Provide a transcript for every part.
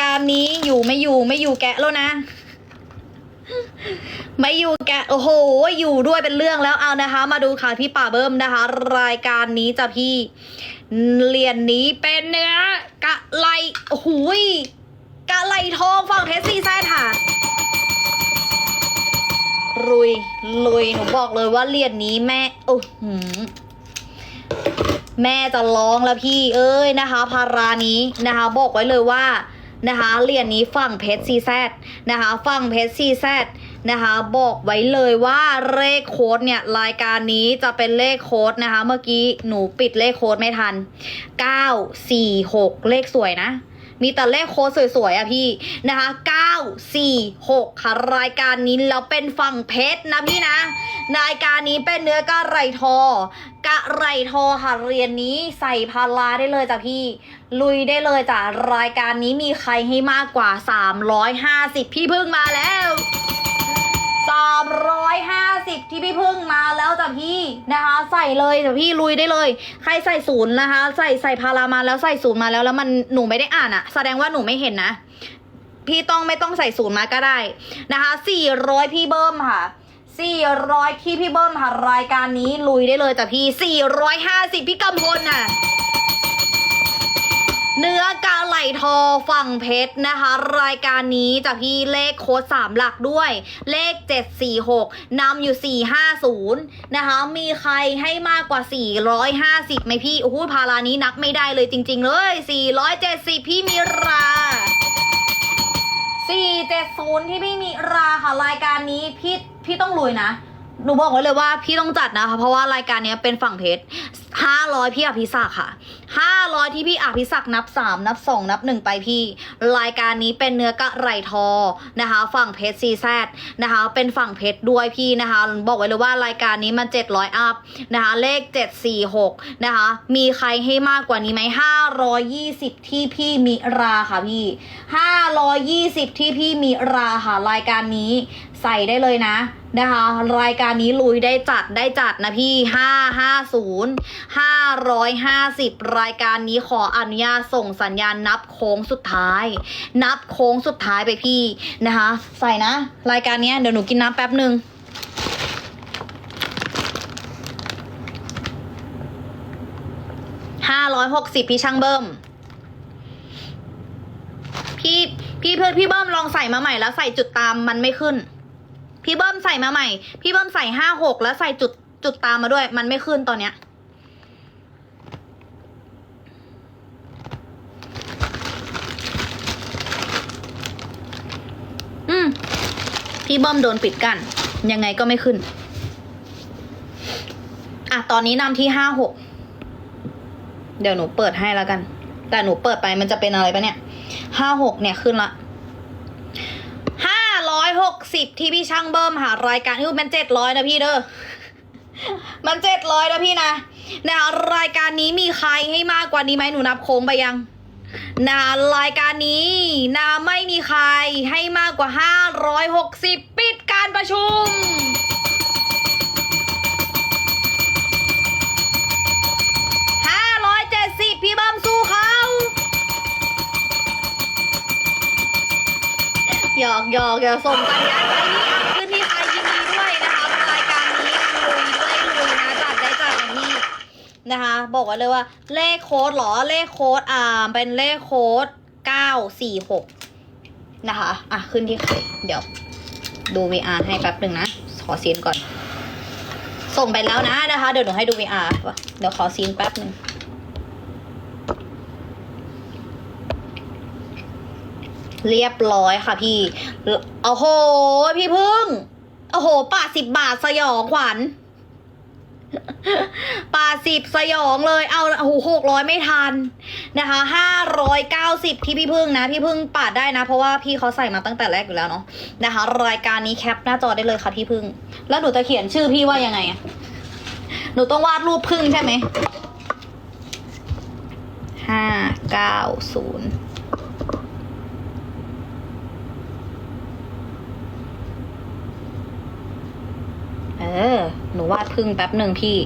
การนี้อยู่ไม่อยู่ไม่อยู่แกะแล้วนะ ไม่อยู่แกะโอ้โห อยู่ด้วยเป็นเรื่องแล้วเอานะคะ มาดูค่ะพี่ป่าเบิ้มนะคะ รายการนี้จะพี่เหรียญนี้เป็นเนื้อกะไลโอ้โหยกะไลทองฝั่งเทสซี่แซดค่ะลุยลุยหนูบอกเลยว่าเหรียญนี้แม่โอ้โหอแม่จะร้องแล้วพี่ เอ้ยนะคะ พารานี้นะคะ บอกไว้เลยว่า นะคะเหรียญนี้ฝั่งเพชรซีแซดนะคะฝั่งเพชรซีแซดนะคะบอกไว้เลยว่าเลขโค้ดเนี่ยรายการนี้จะเป็นเลขโค้ดนะคะ เมื่อกี้หนูปิดเลขโค้ดไม่ทัน 9 4 6 เลขสวยนะ มีแต่เลขโค้ดสวยๆอะพี่นะคะ 9 4 6 ค่ะรายการนี้แล้วเป็นฝั่งเพชรนะพี่นะ รายการนี้เป็นเนื้อกะไรทอกะไรทอค่ะเรียนนี้ใส่พาราได้เลยจ้ะพี่ ลุยได้เลยจ้ะรายการนี้มีใครให้มากกว่า 350 พี่พึ่งมาแล้ว 350 ที่พี่พึ่งมาแล้วจ้ะพี่นะคะ ใส่เลยจ้ะพี่ลุยได้เลย ใครใส่ศูนย์นะคะ ใส่ใส่พารามาแล้วใส่ศูนย์มาแล้วแล้วมันหนูไม่ได้อ่านอะแสดงว่าหนูไม่เห็นนะ พี่ต้องไม่ต้องใส่ศูนย์มาก็ได้นะคะ400 พี่เบิ้มค่ะ400 ที่พี่เบิ้มค่ะรายการนี้ลุยได้เลยจ้ะพี่ 450 พี่กำพลน่ะ เนื้อกาไหลทอฝั่งเพชรนะคะ รายการนี้จะพี่เลขโค้ด3หลักด้วย เลข 746นำอยู่ 450 นะคะ มีใครให้มากกว่า 450ไหมพี่โอ้โหพารานี้นับไม่ได้เลยจริง ๆ เลย 470 พี่มีรา470 ที่พี่มีราค่ะรายการนี้พี่พี่ต้องลุยนะหนูบอกไว้เลยว่าพี่ต้องจัดนะคะ เพราะว่ารายการนี้เป็นฝั่งเพชร500 พี่อภิศักดิ์ค่ะ 500 ที่พี่อภิศักดิ์นับ 3 นับ 2 นับ 1 ไปพี่ รายการนี้เป็นเนื้อกะไรทอนะคะ ฝั่งเพชรซีแซดนะคะ เป็นฝั่งเพชรด้วยพี่นะคะ บอกไว้เลยว่ารายการนี้มัน 700 อัพนะคะ เลข 746 นะคะ มีใครให้มากกว่านี้ไหม520 ที่พี่มิราค่ะพี่ 520 ที่พี่มิราค่ะรายการนี้ใส่ได้เลยนะ นะคะ รายการนี้ลุยได้จัดได้จัดนะพี่ 550 550 รายการนี้ขออนุญาตส่งสัญญาณนับโค้งสุดท้าย นับโค้งสุดท้ายไปพี่นะคะ ใส่นะ รายการนี้เดี๋ยวหนูกินน้ำแป๊บหนึ่งห้าร้อยหกสิบพี่ช่างเบิ้มพี่พี่เพื่อนพี่เบิ้มลองใส่มาใหม่แล้วใส่จุดตามมันไม่ขึ้น พี่เบิ้มใส่มาใหม่ พี่เบิ้มใส่ห้าหกแล้วใส่จุดจุดตามมาด้วย มันไม่ขึ้นตอนเนี้ย อืม พี่เบิ้มโดนปิดกั้นยังไงก็ไม่ขึ้น อะ ตอนนี้นำที่ห้าหก เดี๋ยวหนูเปิดให้แล้วกัน แต่หนูเปิดไปมันจะเป็นอะไรปะเนี่ยห้าหกเนี่ยขึ้นละ 60 ที่พี่ช่างเบิ้มหารายการคือมันเจ็ดร้อยนะพี่เด้อ มันเจ็ดร้อยนะพี่นะนะรายการนี้มีใครให้มากกว่านี้ไหมหนูนับโค้งไปยังนะรายการนี้นะไม่มีใครให้มากกว่า 560 ปิดการประชุม อกหยอกอย่าส่งสัญญาณไปนี่อะขึ้นที่ใครยินดีด้วยนะคะรายการนี้ลุยด้วยลุยนะจัดได้จัดอย่างนี้นะคะ บอกไว้เลยว่า เลขโค้ดเหรอเลขโค้ดอ่าเป็นเลขโค้ดเก้าสี่หกนะคะอะขึ้นที่ใครเดี๋ยว ดู VR ให้แป๊บหนึ่งนะขอซีนก่อน ส่งไปแล้วนะนะคะ เดี๋ยวหนูให้ดู VR เดี๋ยวขอซีนแป๊บหนึ่ง เรียบร้อยค่ะพี่ โอ้โห พี่พึ่ง โอ้โหป่าสิบบาทสยองขวัญป่าสิบสยองเลย เอาโอ้โหหกร้อยไม่ทันนะคะห้าร้อยเก้าสิบที่พี่พึ่งนะ พี่พึ่งปาดได้นะ เพราะว่าพี่เขาใส่มาตั้งแต่แรกอยู่แล้วเนาะนะคะ รายการนี้แคปหน้าจอได้เลยค่ะพี่พึ่ง แล้วหนูจะเขียนชื่อพี่ว่ายังไงอะหนูต้องวาดรูปพึ่งใช่ไหมห้าเก้าศูนย์ เออ หนูวาดพึ่งแป๊บหนึ่งพี่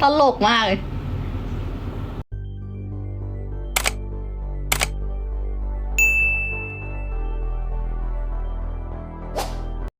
ตลกมากเลย